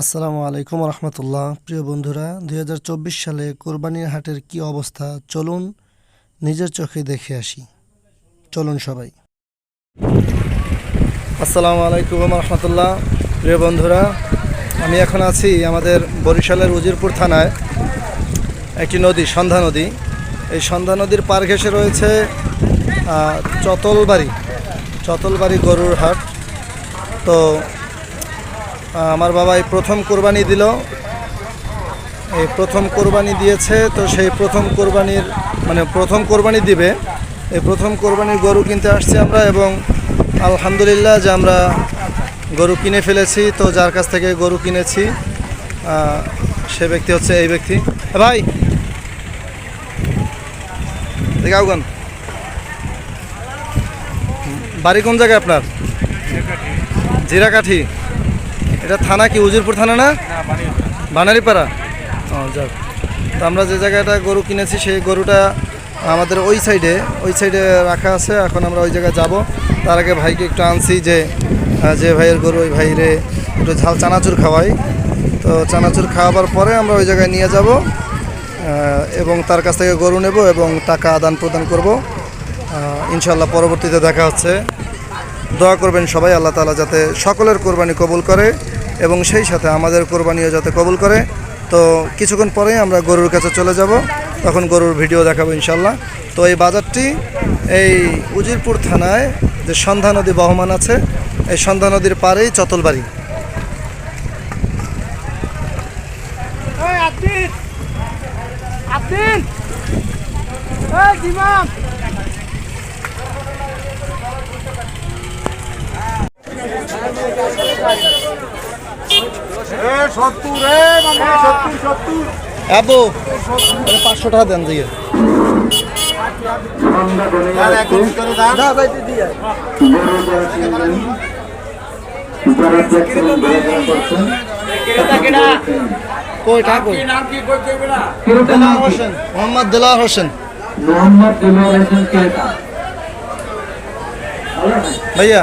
আসসালামু আলাইকুম রহমতুল্লাহ। প্রিয় বন্ধুরা দু হাজার চব্বিশ সালে কোরবানির হাটের কি অবস্থা? চলুন নিজের চোখে দেখে আসি। চলুন সবাই। আসসালামু আলাইকুম রহমতুল্লাহ। প্রিয় বন্ধুরা, আমি এখন আছি আমাদের বরিশালের উজিরপুর থানায়, একটি নদী, সন্ধ্যা নদী। এই সন্ধ্যা নদীর পার ঘেসে রয়েছে চতলবাড়ি চতলবাড়ি গরুর হাট। তো আমার বাবা এই প্রথম কোরবানি দিল। এই প্রথম কোরবানি দিয়েছে, তো সেই প্রথম কোরবানির মানে প্রথম কোরবানি দিবে। এই প্রথম কোরবানির গরু কিনতে আসছি আমরা এবং আলহামদুলিল্লাহ যে আমরা গরু কিনে ফেলেছি, তো যার কাছ থেকে গরু কিনেছি সে ব্যক্তি হচ্ছে এই ব্যক্তি। ভাই! দেখাওগন বাড়ি কোন জায়গায় আপনার? জিরাকাঠি। এটা থানা কি উজিরপুর থানা না? বানারিপাড়া? ও যাক। তো আমরা যে জায়গাটা গরু কিনেছি সেই গরুটা আমাদের ওই সাইডে ওই সাইডে রাখা আছে এখন আমরা ওই জায়গায় যাব। তার আগে ভাইকে একটু আনছি যে যে ভাইয়ের গরু ওই ভাইরে একটু ঝাল চানাচুর খাওয়াই। তো চানাচুর খাওয়াবার পরে আমরা ওই জায়গায় নিয়ে যাব এবং তার কাছ থেকে গরু নেব এবং টাকা আদান প্রদান করব ইনশাল্লাহ পরবর্তীতে দেখা হচ্ছে। দোয়া করবেন সবাই, আল্লাহ তালা যাতে সকলের কোরবানি কবুল করে এবং সেই সাথে আমাদের কোরবানিও যাতে কবুল করে। তো কিছুক্ষণ পরেই আমরা গরুর কাছে চলে যাব, তখন গরুর ভিডিও দেখাবো ইনশাল্লাহ তো এই বাজারটি এই উজিরপুর থানায় যে সন্ধ্যা নদী বহমান আছে, এই সন্ধ্যা নদীর পাড়েই চতলবাড়ি। Hey! সত্তর রে মামা সত্তর সত্তর আবু পাঁচশো টাকা দেন দিয়ে। মোহাম্মদ দেলাওয়ার হোসেন। মোহাম্মদ দিলওয়ার হোসেন ভাইয়া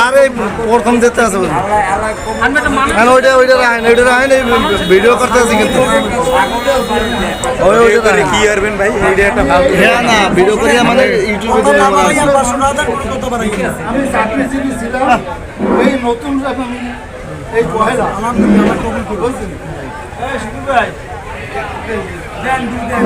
আরে প্রথম দিতে আছে হ্যাঁ ওইটা ওইটা রাখেন ওইটা রাখেন এই ভিডিও করতে আছে কিন্তু। ওই ওইটা রাখেন। কি করবেন ভাই এইটা একটা ভালো হ্যাঁ না ভিডিও করি মানে ইউটিউবে দিলে মনে হয়। আমি চাকরি জীবী ছিলাম এই নতুন আমি এই পহেলা আলহামদুলিল্লাহ কবুল করে বলছেন এই শিবু ভাই দেন দুই দেন।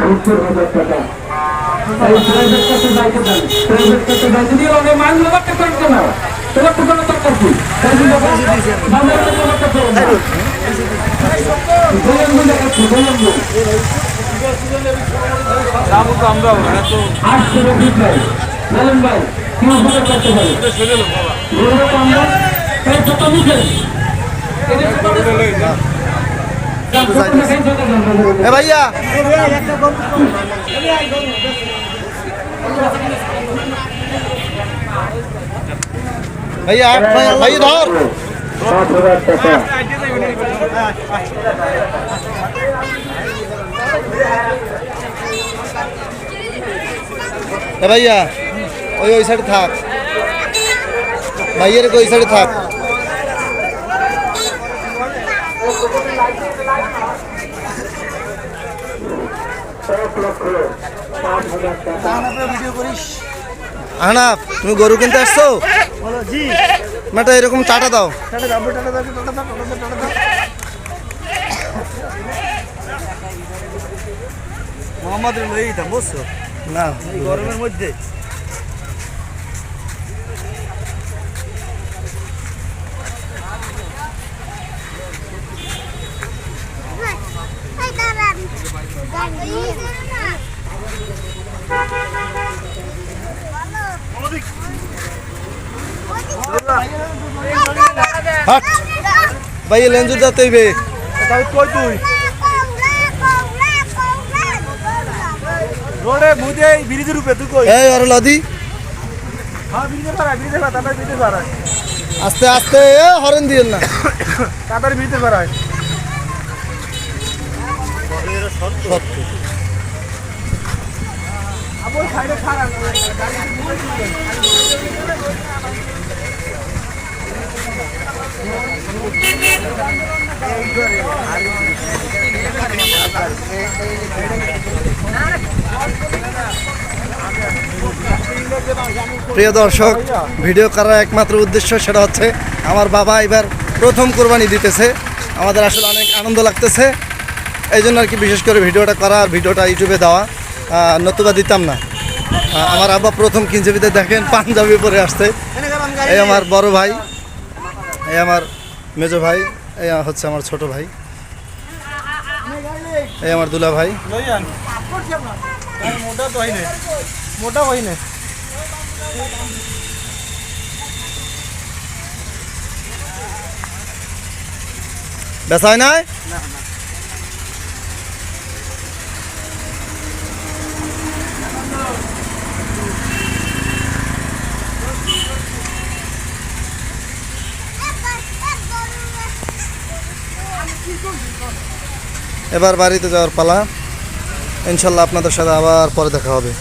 সত্তর হাজার টাকা। প্রাইভেট কাছে প্রাইভেট কাছে যাইতে দিয়ে তোরা তো কোনো তক করছি বাজার থেকে বাক্য করো না বলেন বলে কাছে বলেন যাব তো আমরা এত আটশো রবি ভাই বলেন ভাই কি তো আমরা ছোট মুখে এ ভাইয়া ভাইয়া ভাই ধর সাত হাজার টাকা এ ভাইয়া ওই ওই সাইডে থাক ভাইয়ের ওই সাইডে থাক এক লক্ষ পাঁচ হাজার টাকা আহনাফ তুমি গরু কিনতে আসছো? জি মেটা এরকম টাটা দাও। মোহাম্মদ বুঝছ? না। গরমের মধ্যে। হাট। ভাই লেঞ্জু যাতে কই তুই রোডে এই ব্রিজের উপরে তুই কই? এই আর লদি। হ্যাঁ ব্রিজে পারা ব্রিজে পারা তাদের ব্রিজে পারা আস্তে আস্তে এ হরেন দিয়েন না। তাদের ব্রিজে পারা প্রিয় দর্শক, ভিডিও করার একমাত্র উদ্দেশ্য সেটা হচ্ছে, আমার বাবা এবার প্রথম কোরবানি দিতেছে। আমাদের আসলে অনেক আনন্দ লাগতেছে। এই জন্য আর কি বিশেষ করে ভিডিওটা করা আর ভিডিওটা ইউটিউবে দেওয়া নতুবা দিতাম না। আমার আব্বা প্রথম কিনছে দেখেন, পাঞ্জাবি পরে আসতে এই আমার বড় ভাই, এই আমার মেজো ভাই, এই হচ্ছে আমার ছোট ভাই, এই আমার দুলা ভাই। মোটা নাই? এবার বাড়িতে যাওয়ার পালা। ইনশাল্লাহ আপনাদের সাথে আবার পরে দেখা হবে।